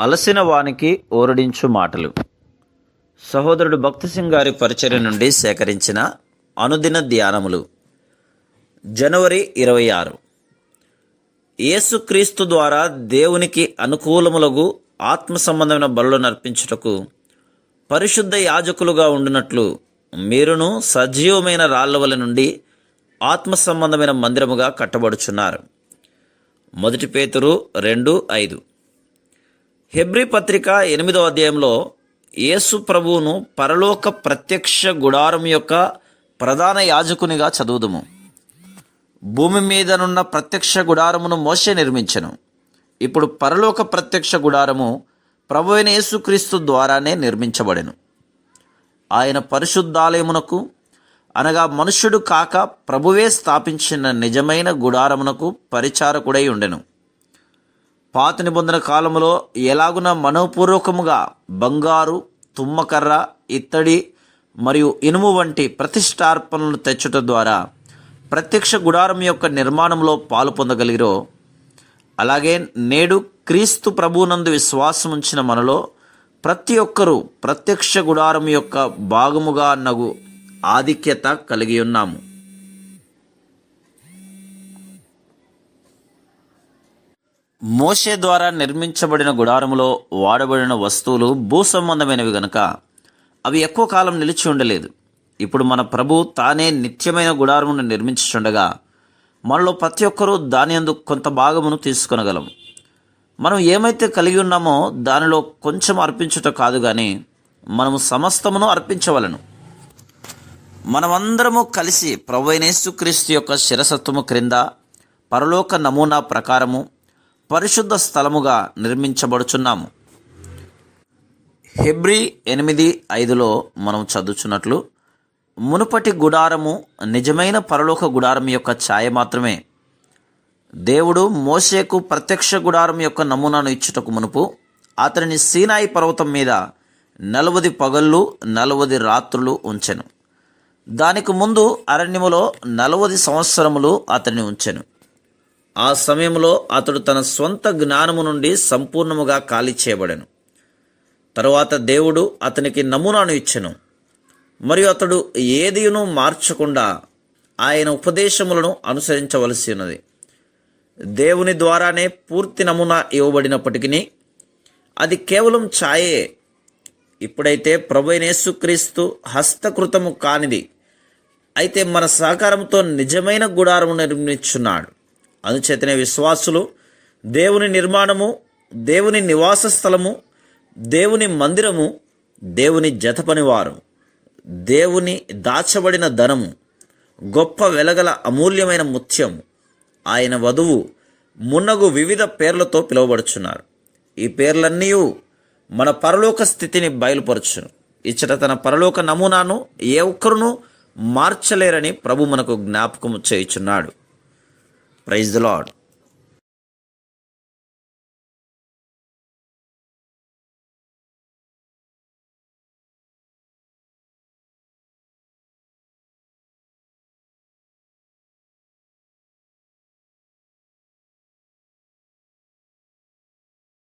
అలసిన వానికి ఓరడించు మాటలు. సహోదరుడు భక్తి సింగ్ గారి పరిచర్య నుండి సేకరించిన అనుదిన ధ్యానములు. జనవరి ఇరవై ఆరు. యేసుక్రీస్తు ద్వారా దేవునికి అనుకూలములగు ఆత్మ సంబంధమైన బలులు నర్పించుటకు పరిశుద్ధ యాజకులుగా ఉండినట్లు మీరును సజీవమైన రాళ్ళవల నుండి ఆత్మ సంబంధమైన మందిరముగా కట్టబడుచున్నారు. మొదటి పేతురు రెండు ఐదు. హెబ్రి పత్రిక ఎనిమిదో అధ్యాయంలో యేసు ప్రభువును పరలోక ప్రత్యక్ష గుడారం యొక్క ప్రధాన యాజకునిగా చదువుదుము. భూమి మీదనున్న ప్రత్యక్ష గుడారమును మోసే నిర్మించెను. ఇప్పుడు పరలోక ప్రత్యక్ష గుడారము ప్రభు అయిన యేసుక్రీస్తు ద్వారానే నిర్మించబడెను. ఆయన పరిశుద్ధాలయమునకు అనగా మనుష్యుడు కాక ప్రభువే స్థాపించిన నిజమైన గుడారమునకు పరిచారకుడై ఉండెను. పాత నిబంధన కాలంలో ఎలాగున మనోపూర్వకముగా బంగారు తుమ్మకర్ర ఇత్తడి మరియు ఇనుము వంటి ప్రతిష్టార్పణలు తెచ్చుట ద్వారా ప్రత్యక్ష గుడారం యొక్క నిర్మాణంలో పాలు పొందగలిగిరో. అలాగే నేడు క్రీస్తు ప్రభునందు విశ్వాసం ఉంచిన మనలో ప్రతి ఒక్కరూ ప్రత్యక్ష గుడారం యొక్క భాగముగా నగు ఆధిక్యత కలిగి ఉన్నాము. మోషే ద్వారా నిర్మించబడిన గుడారములో వాడబడిన వస్తువులు భూ సంబంధమైనవి గనుక అవి ఎక్కువ కాలం నిలిచి ఉండలేదు. ఇప్పుడు మన ప్రభు తానే నిత్యమైన గుడారమును నిర్మించుచుండగా మనలో ప్రతి ఒక్కరూ దాని అందు కొంత భాగమును తీసుకొనగలం మనం ఏమైతే కలిగి ఉన్నామో దానిలో కొంచెం అర్పించుట కాదు కానీ మనము సమస్తమును అర్పించవలను. మనమందరము కలిసి ప్రభు అయిన యేసుక్రీస్తు యొక్క శిరసత్వము క్రింద పరలోక నమూనా ప్రకారము పరిశుద్ధ స్థలముగా నిర్మించబడుచున్నాము. హెబ్రి ఎనిమిది ఐదులో మనం చదువుచున్నట్లు మునుపటి గుడారము నిజమైన పరలోక గుడారం యొక్క ఛాయ మాత్రమే. దేవుడు మోషేకు ప్రత్యక్ష గుడారం యొక్క నమూనాను ఇచ్చుటకు మునుపు అతనిని సీనాయి పర్వతం మీద నలవది పగళ్ళు నలవది రాత్రులు ఉంచెను. దానికి ముందు అరణ్యములో నలవది సంవత్సరములు అతన్ని ఉంచెను. ఆ సమయంలో అతడు తన స్వంత జ్ఞానము నుండి సంపూర్ణముగా ఖాళీ చేయబడెను. తరువాత దేవుడు అతనికి నమూనాను ఇచ్చెను. మరియు అతడు ఏదియును మార్చకుండా ఆయన ఉపదేశములను అనుసరించవలసి ఉన్నది. దేవుని ద్వారానే పూర్తి నమూనా ఇవ్వబడినప్పటికీ అది కేవలం ఛాయే. ఇప్పుడైతే ప్రభునేసుక్రీస్తు హస్తకృతము కానిది. అయితే మన సహకారంతో నిజమైన గుడారము నిర్మించున్నాడు. అందుచేతనే విశ్వాసులు దేవుని నిర్మాణము దేవుని నివాస స్థలము దేవుని మందిరము దేవుని జతపనివారు దేవుని దాచబడిన ధనము గొప్ప వెలగల అమూల్యమైన ముత్యం ఆయన వధువు మున్నగు వివిధ పేర్లతో పిలువబడుచున్నారు. ఈ పేర్లన్నీ మన పరలోక స్థితిని బయలుపరచును. ఇచ్చట తన పరలోక నమూనాను ఏ ఒక్కరును మార్చలేరని ప్రభు మనకు జ్ఞాపకం చేయుచున్నాడు. Praise the lord